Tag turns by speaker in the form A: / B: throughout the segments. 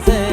A: que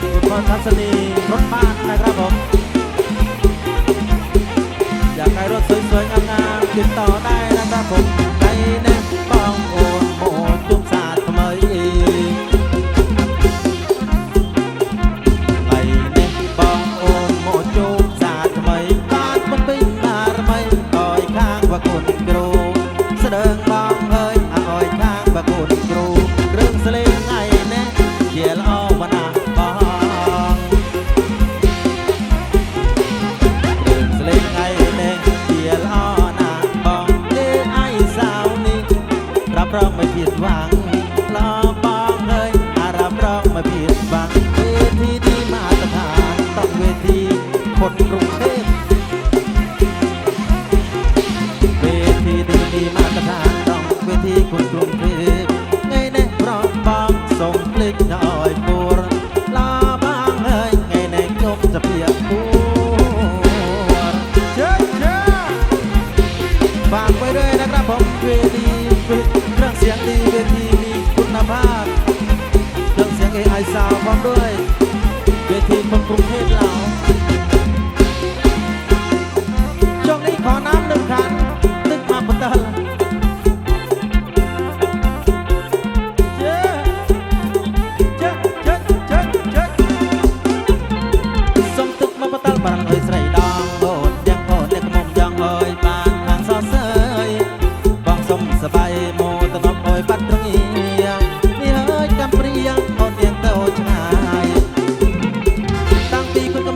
A: คุณพ่อทัศนีรถบ้านนะครับผม อยากได้รถสวยๆงามๆติดต่อได้นะครับผม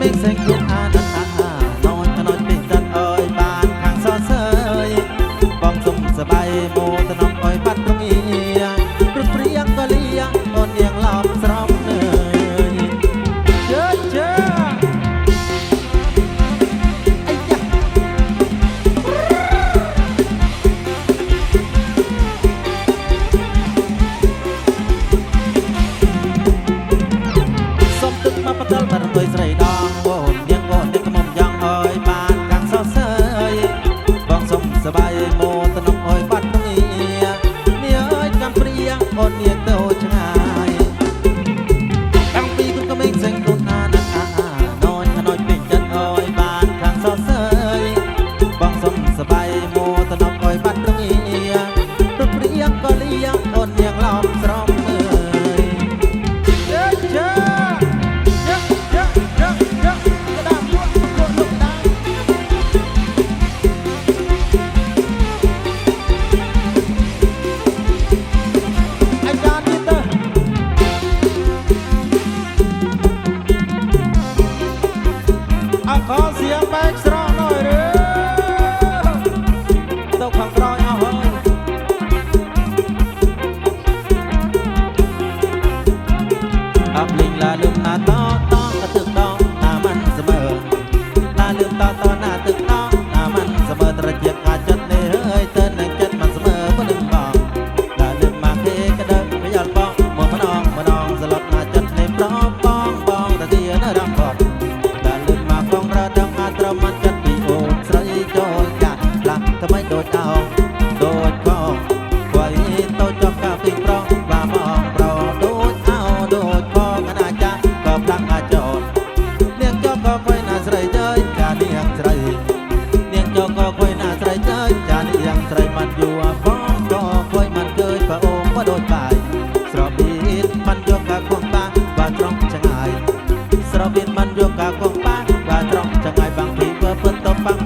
A: amazing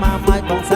A: มากมายต้อง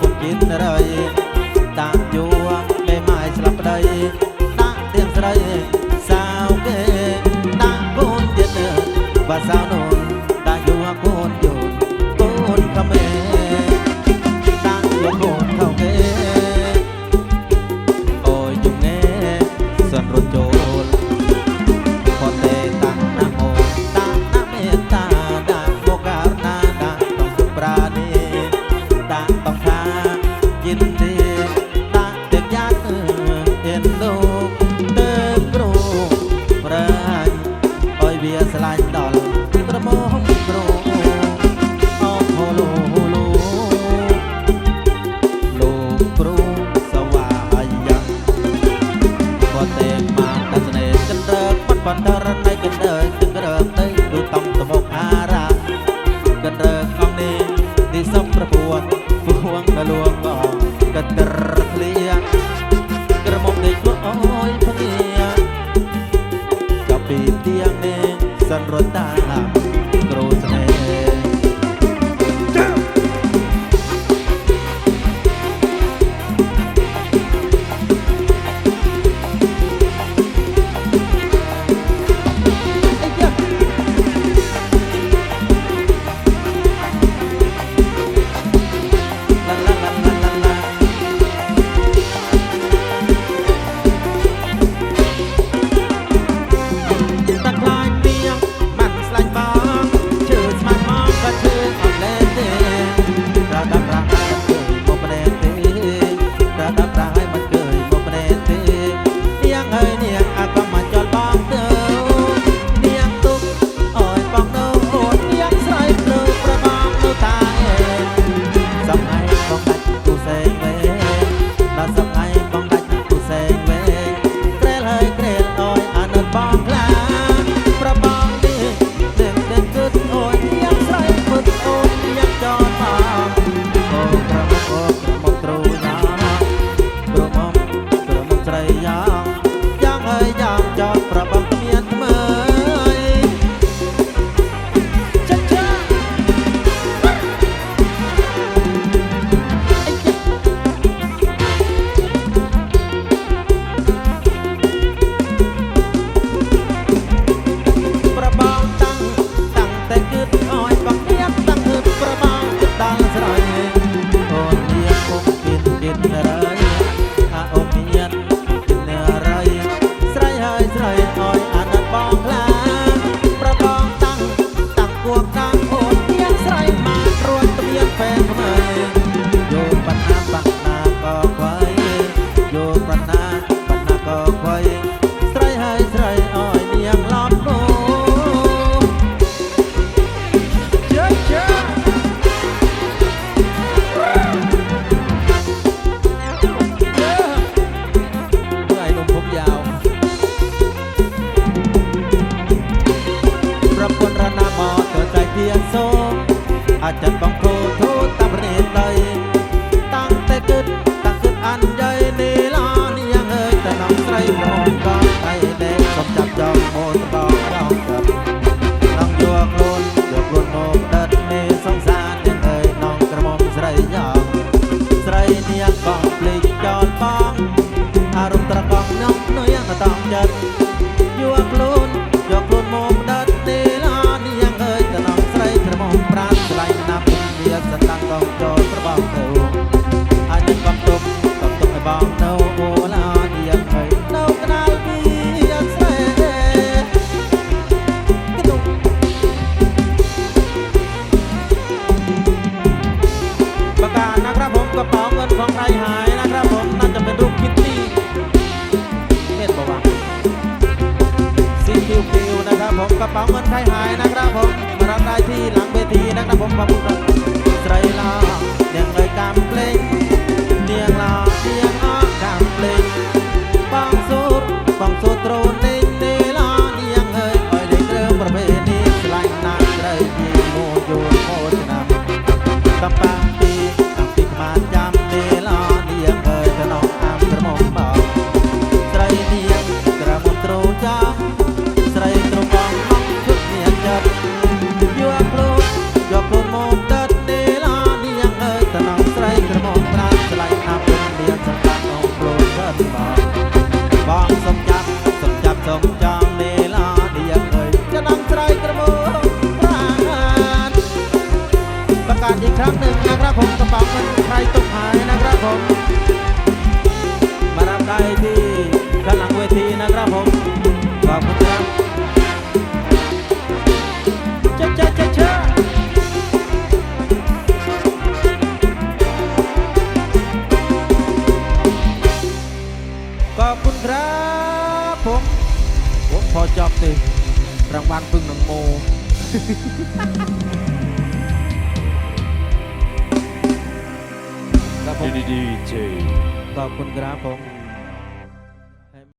A: पुकिन राये ตุกหายนะครับผม มารับได้ที่ด้านหลังเวทีนะครับผม ขอบคุณครับผม ผมพอจอบติรางวัลพึ่งหนังโม DDJ. Top pun.